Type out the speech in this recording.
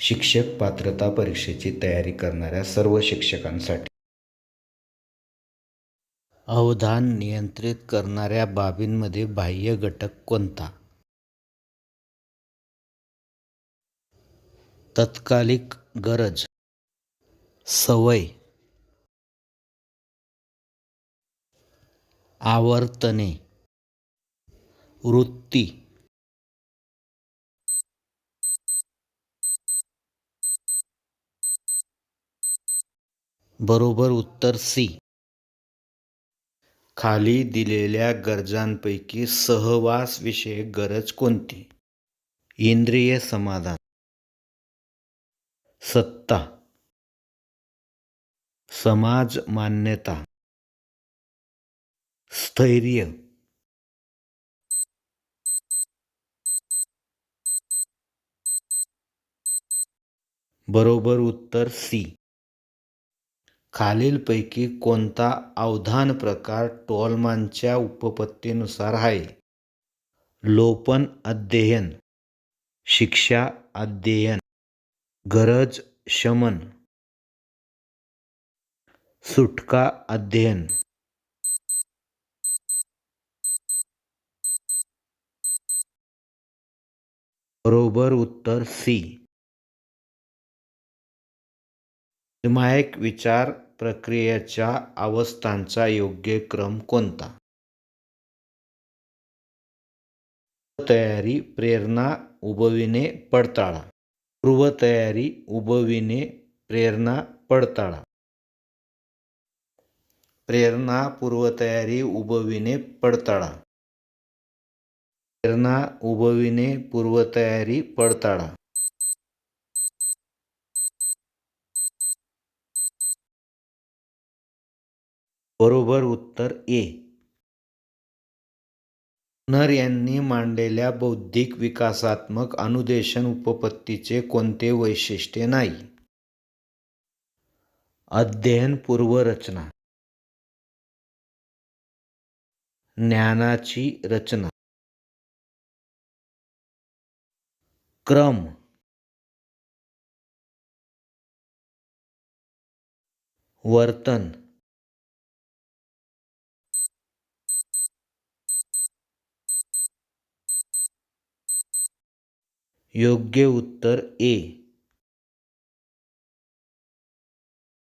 शिक्षक पात्रता परीक्षेची तयारी करणाऱ्या सर्व शिक्षकांसाठी. अवधान नियंत्रित करणाऱ्या बाबींमध्ये बाह्य घटक कोणता? तत्कालिक गरज. सवय. आवर्तने. वृत्ती. बरोबर उत्तर सी. खाली दिलेल्या गरजांपैकी सहवासविषयक गरज कोणती? इंद्रिय समाधान. सत्ता. समाज मान्यता. स्थैर्य. बरोबर उत्तर सी. खालीलपैकी कोणता अवधान प्रकार टोलमानच्या उपपत्तीनुसार आहे? लोपन अध्ययन शिक्षा अध्ययन गरज शमन सुटका अध्ययन. बरोबर उत्तर सी. निर्णायक विचार प्रक्रियेच्या अवस्थांचा योग्य क्रम कोणता? तयारी प्रेरणा उभविणे पडताळा. पूर्वतयारी उभविणे प्रेरणा पडताळा. प्रेरणा पूर्वतयारी उभविणे पडताळा. प्रेरणा उभविणे पूर्वतयारी पडताळा. बरोबर उत्तर ए. नर यांनी मांडलेल्या बौद्धिक विकासात्मक अनुदेशन उपपत्तीचे कोणते वैशिष्ट्य नाही? अध्ययन पूर्वरचना. ज्ञानाची रचना. क्रम. वर्तन. योग्य उत्तर ए.